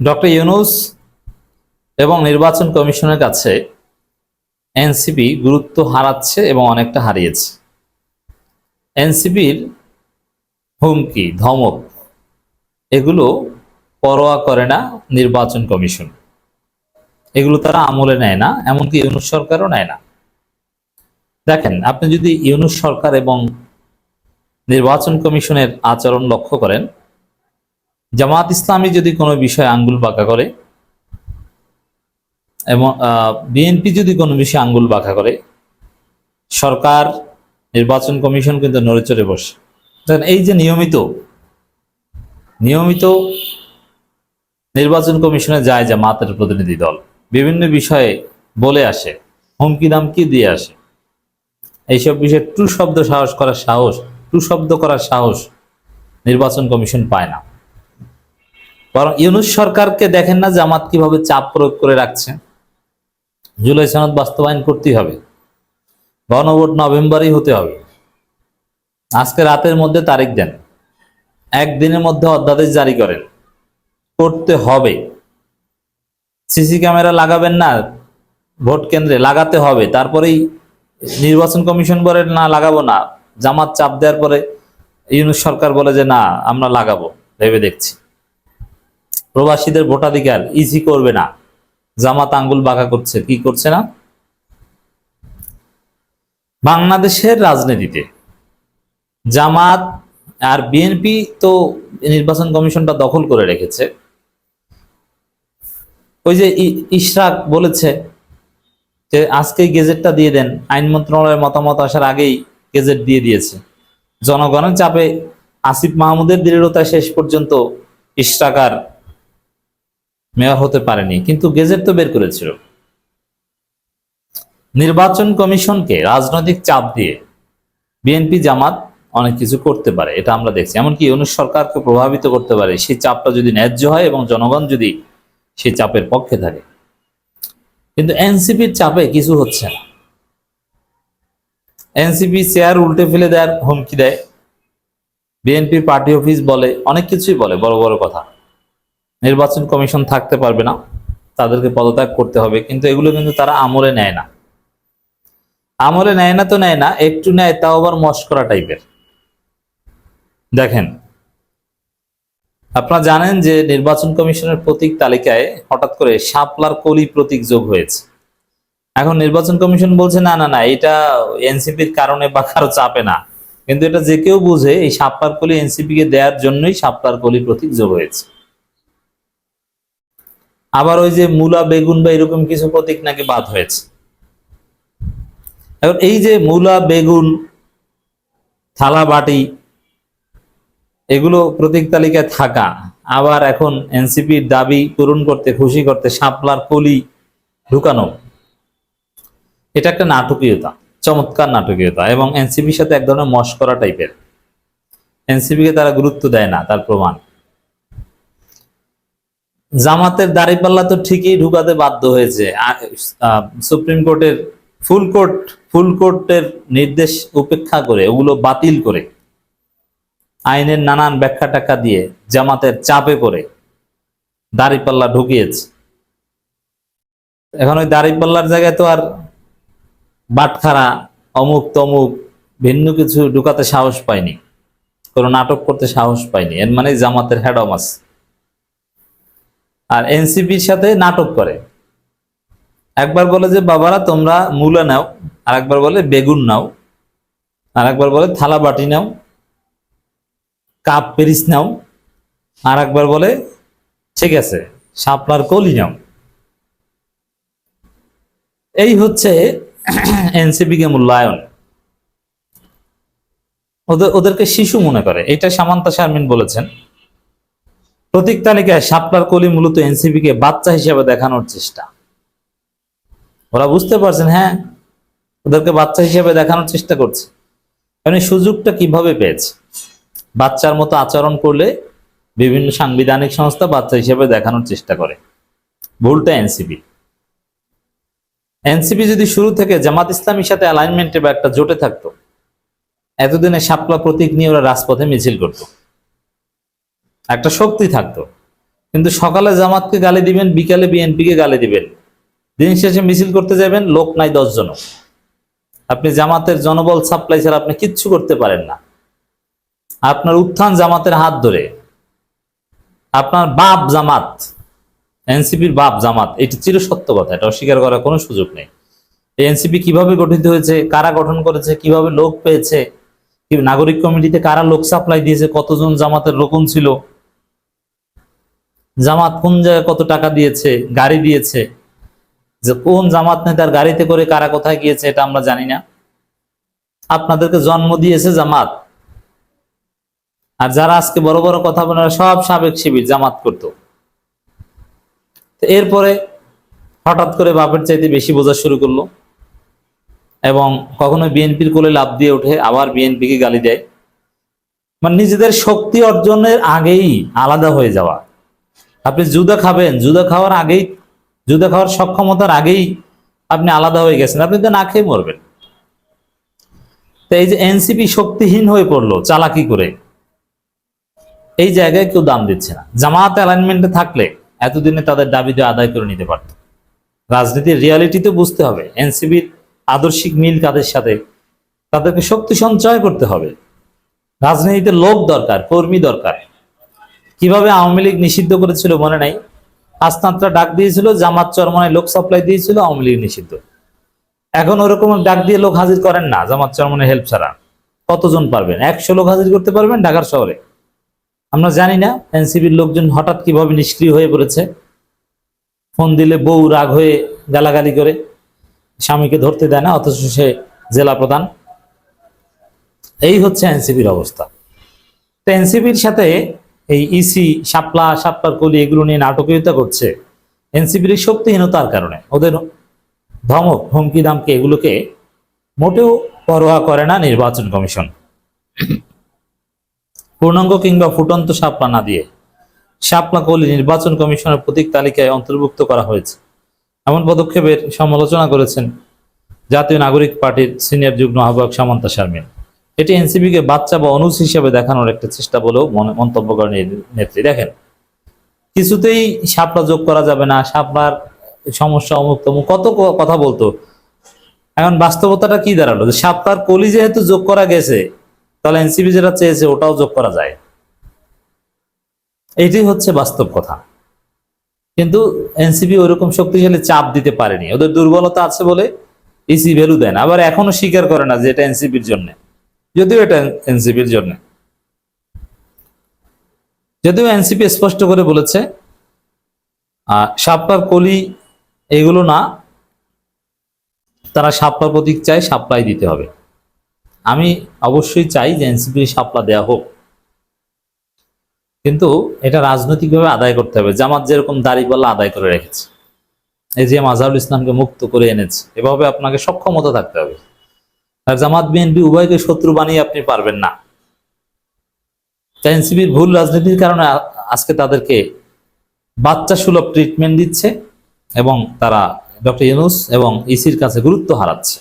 Doctor Yunus এবং নির্বাচন কমিশনের কাছে এনসিপি গুরুত্ব হারাচ্ছে এবং অনেকটা হারিয়েছে। এনসিপির হুমকি, ধমক, এগুলো পরোয়া করে না নির্বাচন কমিশন। এগুলো তারা আমলে নেয় না, এমনকি ইউনুস সরকারও নেয় না। দেখেন, আপনি যদি ইউনুস সরকার এবং নির্বাচন কমিশনের আচরণ লক্ষ্য করেন জামাত ইসলামী যদি কোনো বিষয়ে আঙ্গুল বাঁকা করে, এবং বিএনপি যদি কোনো বিষয়ে আঙ্গুল বাঁকা করে, সরকার, নির্বাচন কমিশন কিন্তু নড়েচড়ে বসে। দেখেন, এই যে নিয়মিত নিয়মিত নির্বাচন কমিশনে যায় জামাতের প্রতিনিধি দল, বিভিন্ন বিষয়ে বলে আসে, হুমকি দামকি দিয়ে আসে। এইসব বিষয়ে টু শব্দ সাহস করার সাহস, টু শব্দ করার সাহস নির্বাচন কমিশন পায় না। বরং ইউনুস সরকারকে দেখেন না জামাত কীভাবে চাপ প্রয়োগ করে রাখছে। জুলাই সনদ বাস্তবায়ন করতেই হবে। গণভোট নভেম্বরেই হতে হবে। আজকে রাতের মধ্যে তারিখ দেন। একদিনের মধ্যে অধ্যাদেশ জারি করেন। করতে হবে। সিসি ক্যামেরা লাগাবেন না ভোট কেন্দ্রে, লাগাতে হবে। তারপরেই নির্বাচন কমিশন বলে না লাগাবো না। জামাত চাপ দেওয়ার পরে ইউনুস সরকার বলে যে না, আমরা লাগাবো। ভেবে দেখছি। প্রবাসীদের ভোটাধিকার ইজি করবে না। জামাত আঙ্গুল বাঁকা করছে, কি করছে না? বাংলাদেশের রাজনীতিতে জামাত আর বিএনপি তো নির্বাচন কমিশনটা দখল করে রেখেছে। ওই যে ইশরাক বলেছে যে আজকেই গেজেটটা দিয়ে দেন। আইন মন্ত্রণালয়ের মতামত আসার আগেই গেজেট দিয়ে দিয়েছে। জনগণের চাপে আসিফ মাহমুদের দৃঢ়তা শেষ পর্যন্ত ইশরাকার মেয়র হতে পারেনি, কিন্তু গেজেট তো বের করেছিল। নির্বাচন কমিশনকে রাজনৈতিক চাপ দিয়ে বিএনপি, জামাত অনেক কিছু করতে পারে, এটা আমরা দেখছি। এমনকি ইউনুস সরকারকে প্রভাবিত করতে পারে, সেই চাপটা যদি ন্যায্য হয় এবং জনগণ যদি সেই চাপের পক্ষে থাকে। কিন্তু এনসিপির চাপে কিছু হচ্ছে না। এনসিপি চেয়ার উল্টে ফেলে দেওয়ার হুমকি দেয়। বিএনপি পার্টি অফিস বলে, অনেক কিছুই বলে, বড় বড় কথা। নির্বাচন কমিশন থাকতে পারবে না, তাদেরকে পদত্যাগ করতে হবে, কিন্তু এগুলো কিন্তু তারা আমলে নেয় না। আমলে নেয় না তো নেয় না, একটু নেয়, তাও আবার মস্করা টাইপের। দেখেন, আপনারা জানেন যে নির্বাচন কমিশনের প্রতীক তালিকায় হঠাৎ করে শাপলার কলি প্রতীক যোগ হয়েছে। এখন নির্বাচন কমিশন বলছে, না না না, এটা এনসিপির কারণে বা কারও চাপে না। কিন্তু এটা যে কেউ বুঝে, এই শাপলার কলি এনসিপি কে দেওয়ার জন্যই শাপলার কলি প্রতীক যোগ হয়েছে। আবার ওই যে মূলা, বেগুন বা এরকম কিছু প্রতীক নাকি বাদ হয়েছে। এখন এই যে মূলা, বেগুন, থালা, বাটি, এগুলো প্রতীক তালিকায় থাকা, আবার এখন এনসিপির দাবি পূরণ করতে, খুশি করতে, শাপলার কলি ঢুকানো, এটা একটা নাটকীয়তা, চমৎকার নাটকীয়তা, এবং এনসিপির সাথে এক ধরনের মস্করা টাইপের এনসিপিকে তারা গুরুত্ব দেয় না, তার প্রমাণ। জামাতের দাঁড়িপাল্লা তো ঠিকই ঢুকাতে বাধ্য হয়েছে। সুপ্রিম কোর্টের ফুল কোর্ট, ফুল কোর্টের নির্দেশ উপেক্ষা করে, ওগুলো বাতিল করে, আইনের নানান ব্যাখ্যা টাকা দিয়ে জামাতের চাপে করে দাঁড়িপাল্লা ঢুকিয়েছে। এখন ওই দাঁড়িপাল্লার জায়গায় তো আর বাটখারা অমুক তমুক ভিন্ন কিছু ঢুকাতে সাহস পায়নি, কোনো নাটক করতে সাহস পায়নি, এর মানে জামাতের হেডমাস আর এনসিপির সাথে নাটক করে। একবার বলে যে, বাবারা, তোমরা মূলা নাও। আর একবার বলে, বেগুন নাও। আর একবার বলে, থালা বাটি নাও। কাপ, পেরিস নাও। আর একবার বলে, ঠিক আছে, শাপলার কলি নাও। এই হচ্ছে এনসিপি কে মূল্যায়ন। ওদের, ওদেরকে শিশু মনে করে। এটা সামান্তা শারমিন বলেছেন। প্রতীক তালিকায় শাপলার কলি মূলত এনসিপি কে বাচ্চা হিসেবে দেখানোর চেষ্টা। ওরা বুঝতে পারছেন হ্যাঁ ওদেরকে বাচ্চা হিসেবে দেখানোর চেষ্টা করছে। কারণ সুযোগটা কীভাবে পেয়েছে? বাচ্চার মতো আচরণ করলে বিভিন্ন সাংবিধানিক সংস্থা বাচ্চা হিসেবে দেখানোর চেষ্টা করে। ভুলটা এনসিপি। এনসিপি যদি শুরু থেকে জামাত ইসলামীর সাথে অ্যালাইনমেন্টে বা একটা জোটে থাকতো, এতদিনে সাপলা প্রতীক নিয়ে ওরা রাজপথে মিছিল করত। একটা শক্তি থাকতো। কিন্তু সকালে জামাতকে গালি দিবেন, বিকালে বিএনপিকে গালি দিবেন। দিন শেষে মিছিল করতে যাবেন, লোক নাই দশজন আপনি জামাতের জনবল সাপ্লাই ছাড়া আপনি কিচ্ছু করতে পারেন না। আপনার উত্থান জামাতের হাত ধরে। আপনার বাপ জামাত, এনসিপির বাপ জামাত, এটি চিরসত্য কথা, এটা অস্বীকার করার কোনো সুযোগ নেই। এনসিপি কীভাবে গঠিত হয়েছে, কারা গঠন করেছে, কীভাবে লোক পেয়েছে নাগরিক কমিটিতে কারা লোক সাপ্লাই দিয়েছে, কতজন জামাতের রোকন ছিল জামাত কোন জায়গায় কত টাকা দিয়েছে, গাড়ি দিয়েছে, যে কোন জামাত নেতার গাড়িতে করে কারা কোথায় গিয়েছে এটা আমরা জানি না। আপনাদেরকে জন্ম দিয়েছে জামাত। আর যারা আজকে বড় বড় কথা বলে সব সাবেক শিবির জামাত করতো। এরপরে হঠাৎ করে বাপের চাইতে বেশি বোঝা শুরু করল এবং কখনো বিএনপির কোলে লাভ দিয়ে ওঠে আবার বিএনপিকে গালি দেয়। মানে নিজেদের শক্তি অর্জনের আগেই আলাদা হয়ে যাওয়া। আপনি জুদা খাবেন, জুদা খাওয়ার আগেই, জুদা খাওয়ার সক্ষমতার আগেই আপনি আলাদা হয়ে গেছেন, আপনি তো না খেয়ে মরবেন। তো এই যে এনসিপি শক্তিহীন হয়ে পড়ল, চালাকি করে, এই জায়গায় কেউ দাম দিচ্ছে না। জামাত অ্যালাইনমেন্টে থাকলে এতদিনে তাদের দাবিতে আদায় করে নিতে পারত। রাজনীতির রিয়ালিটি তো বুঝতে হবে এনসিবির আদর্শিক মিল কাদের সাথে, তাদেরকে শক্তি সঞ্চয় করতে হবে। রাজনীতিতে লোক দরকার, কর্মী দরকার। কীভাবে আওয়ামী লীগ নিষিদ্ধ করেছিল মনে নাই। হাসনাত্রা ডাক দিয়েছিল, জামাত চরমনায় লোক সাপ্লাই দিয়েছিল, আওয়ামী লীগ নিষিদ্ধ। এখন ওরকম ডাক দিয়ে লোক হাজির করেন না, জামাত চরমনে হেল্প ছাড়া। কতজন পারবেন? একশো লোক হাজির করতে পারবেন ঢাকার শহরে। আমরা জানি না এনসিবির লোকজন হঠাৎ কীভাবে নিষ্ক্রিয় হয়ে পড়েছে। ফোন দিলে বউ রাগ হয়ে গালাগালি করে, স্বামীকে ধরতে দেয় না, অথচ সে জেলা প্রধান। এই হচ্ছে এনসিবির অবস্থা। তো এনসিবির সাথে এই ইসি শাপলা, শাপলার কলি এগুলো নিয়ে নাটকীয়তা করছে। এনসিপির শক্তিহীনতার কারণে ওদের ধমক, হুমকি, দামকে এগুলোকে মোটেও পরোয়া করে না নির্বাচন কমিশন। পূর্ণাঙ্গ কিংবা ফুটন্ত শাপলা না দিয়ে শাপলা কলি নির্বাচন কমিশনের প্রতীক তালিকায় অন্তর্ভুক্ত করা হয়েছে। এমন পদক্ষেপের সমালোচনা করেছেন জাতীয় নাগরিক পার্টির সিনিয়র যুগ্ম আহ্বায়ক সামন্তা শারমিন। এটি এনসিপিকে বাচ্চা বা অনুজ হিসেবে দেখানোর একটা চেষ্টা বলেও মনে- মন্তব্য করেন নেত্রী। দেখেন, কিছুতেই শাপলা যোগ করা যাবে না, শাপলার সমস্যা অমুক তমুক। কত কথা বলতো? এখন বাস্তবতাটা কি দাঁড়াল? যে কলি যেহেতু যোগ করা গেছে, তাহলে এনসিপি যেটা চেয়েছে ওটাও যোগ করা যায়। এইটাই হচ্ছে বাস্তব কথা। কিন্তু এনসিপি ওইরকম শক্তিশালী চাপ দিতে পারেনি। ওদের দুর্বলতা আছে বলে ইসি ভ্যালু দেয় না। আবার এখনও স্বীকার করে না যে এটা এনসিপির জন্য। যদিও এটা এনসিপির জন্য। যদিও এনসিপি স্পষ্ট করে বলেছে, আহ, সাপলার কলি এগুলো না, তারা সাপলা প্রতীক চায়, সাপ্লাই দিতে হবে। আমি অবশ্যই চাই যে এনসিপি সাপলা দেয়া হোক। কিন্তু এটা রাজনৈতিকভাবে আদায় করতে হবে। জামাত যেরকম দাড়িপাল্লা আদায় করে রেখেছে, এই যে মাজারুল ইসলামকে মুক্ত করে এনেছে, এভাবে আপনাকে সক্ষমতা থাকতে হবে। জামাত বিএনপি উভয়কে শত্রু বানিয়ে আপনি পারবেন না। এনসিপির ভুল রাজনীতির কারণে আজকে তাদেরকে বাচ্চা সুলভ ট্রিটমেন্ট দিচ্ছে এবং তারা ডক্টর ইউনুস এবং ইসির কাছে গুরুত্ব হারাচ্ছে।